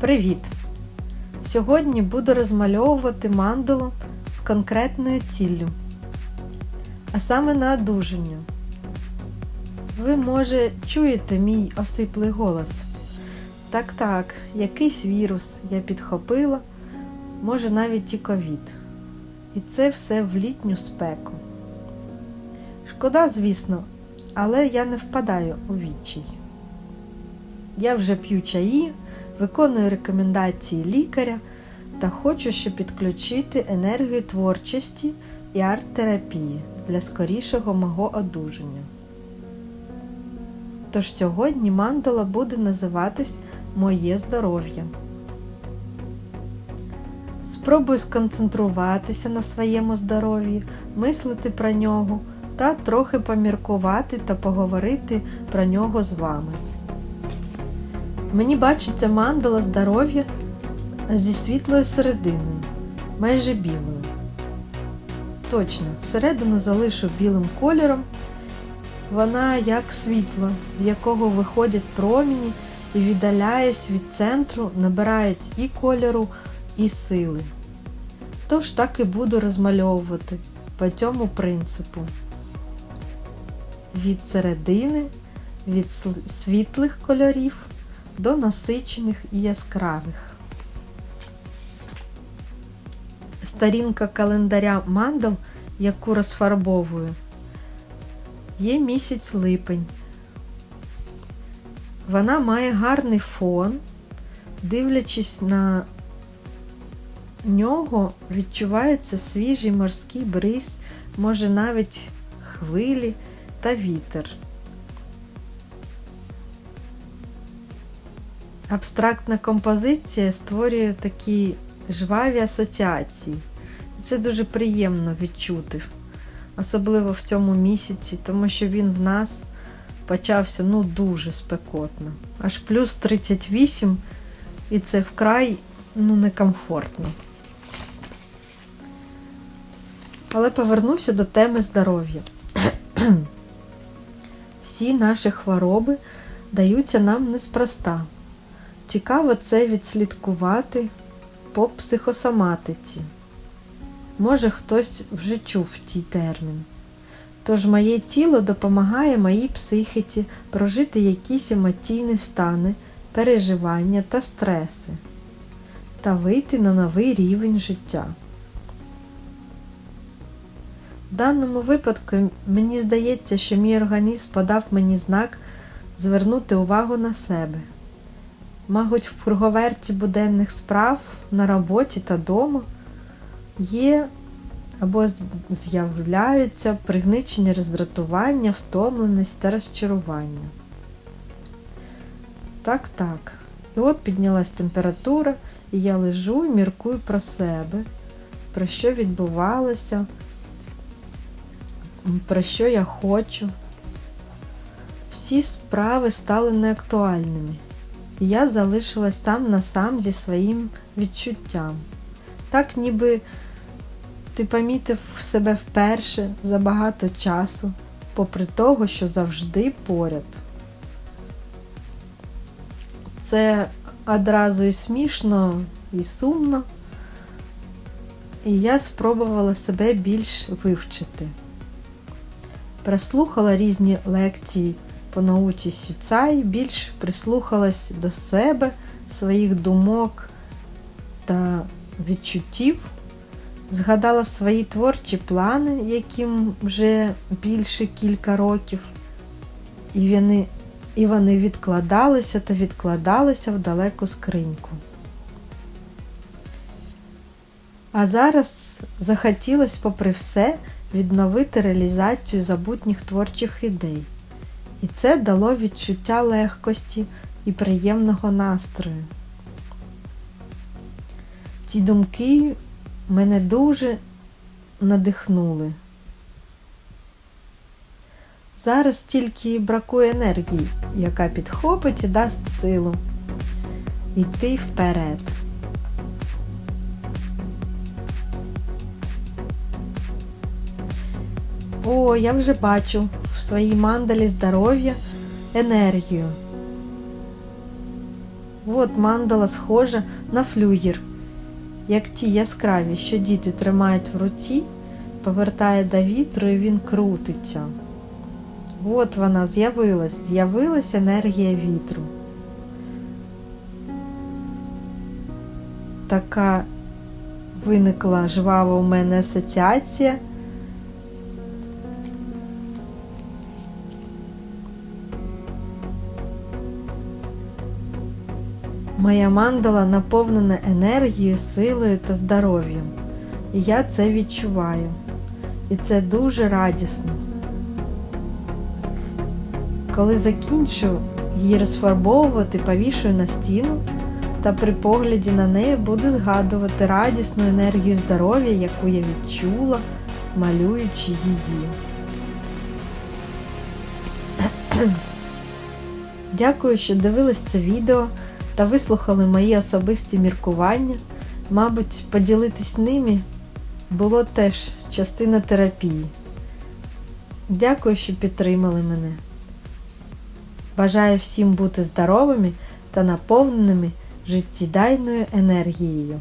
Привіт! Сьогодні буду розмальовувати мандалу з конкретною ціллю, а саме на одужання. Ви, може, чуєте мій осиплий голос? Так, так, якийсь вірус я підхопила, може навіть і ковід. І це все в літню спеку. Шкода, звісно, але я не впадаю у відчай. Я вже п'ю чаї, виконую рекомендації лікаря та хочу ще підключити енергію творчості і арт-терапії для скорішого мого одужання. Тож сьогодні мандала буде називатись Моє здоров'я. Спробую сконцентруватися на своєму здоров'ї, мислити про нього та трохи поміркувати та поговорити про нього з вами. Мені бачиться мандала здоров'я зі світлою серединою, майже білою. Точно, середину залишу білим кольором. Вона як світло, з якого виходять промені і віддаляясь від центру, набирають і кольору, і сили. Тож так і буду розмальовувати по цьому принципу. Від середини, від світлих кольорів до насичених і яскравих. Сторінка календаря мандал, яку розфарбовую, є місяць липень. Вона має гарний фон, дивлячись на нього, відчувається свіжий морський бриз, може навіть хвилі та вітер. Абстрактна композиція створює такі жваві асоціації. І це дуже приємно відчути, особливо в цьому місяці, тому що він в нас почався ну дуже спекотно. Аж плюс 38, і це вкрай ну, некомфортно. Але повернуся до теми здоров'я. Всі наші хвороби даються нам неспроста. Цікаво це відслідкувати по психосоматиці. Може, хтось вже чув цей термін. Тож моє тіло допомагає моїй психіці прожити якісь емоційні стани, переживання та стреси та вийти на новий рівень життя. В даному випадку мені здається, що мій організм подав мені знак звернути увагу на себе. Мабуть, в круговерті буденних справ на роботі та дома є або з'являються пригничення роздратування, втомленість та розчарування. Так, так. І от піднялась температура, і я лежу і міркую про себе, про що відбувалося, про що я хочу. Всі справи стали неактуальними. І я залишилась сам на сам зі своїм відчуттям. Так, ніби ти помітив себе вперше за багато часу, попри того, що завжди поряд. Це одразу і смішно, і сумно, і я спробувала себе більш вивчити. Прослухала різні лекції по науці Сюцай, більш прислухалась до себе, своїх думок та відчуттів, згадала свої творчі плани, яким вже більше кілька років, і вони, і вони відкладалися та відкладалися в далеку скриньку. А зараз захотілося, попри все, відновити реалізацію забутніх творчих ідей. І це дало відчуття легкості і приємного настрою. Ці думки мене дуже надихнули. Зараз тільки бракує енергії, яка підхопить і дасть силу йти вперед. О, я вже бачу в своїй мандалі здоров'я енергію. От мандала схожа на флюгер, як ті яскраві, що діти тримають в руці, повертає до вітру і він крутиться. От вона з'явилась, з'явилась енергія вітру. Така виникла жвава у мене асоціація. Моя мандала наповнена енергією, силою та здоров'ям. І я це відчуваю. І це дуже радісно. Коли закінчу її розфарбовувати, повішую на стіну та при погляді на неї буду згадувати радісну енергію здоров'я, яку я відчула, малюючи її. Дякую, що дивились це відео та вислухали мої особисті міркування. Мабуть, поділитись ними було теж частина терапії. Дякую, що підтримали мене. Бажаю всім бути здоровими та наповненими життєдайною енергією.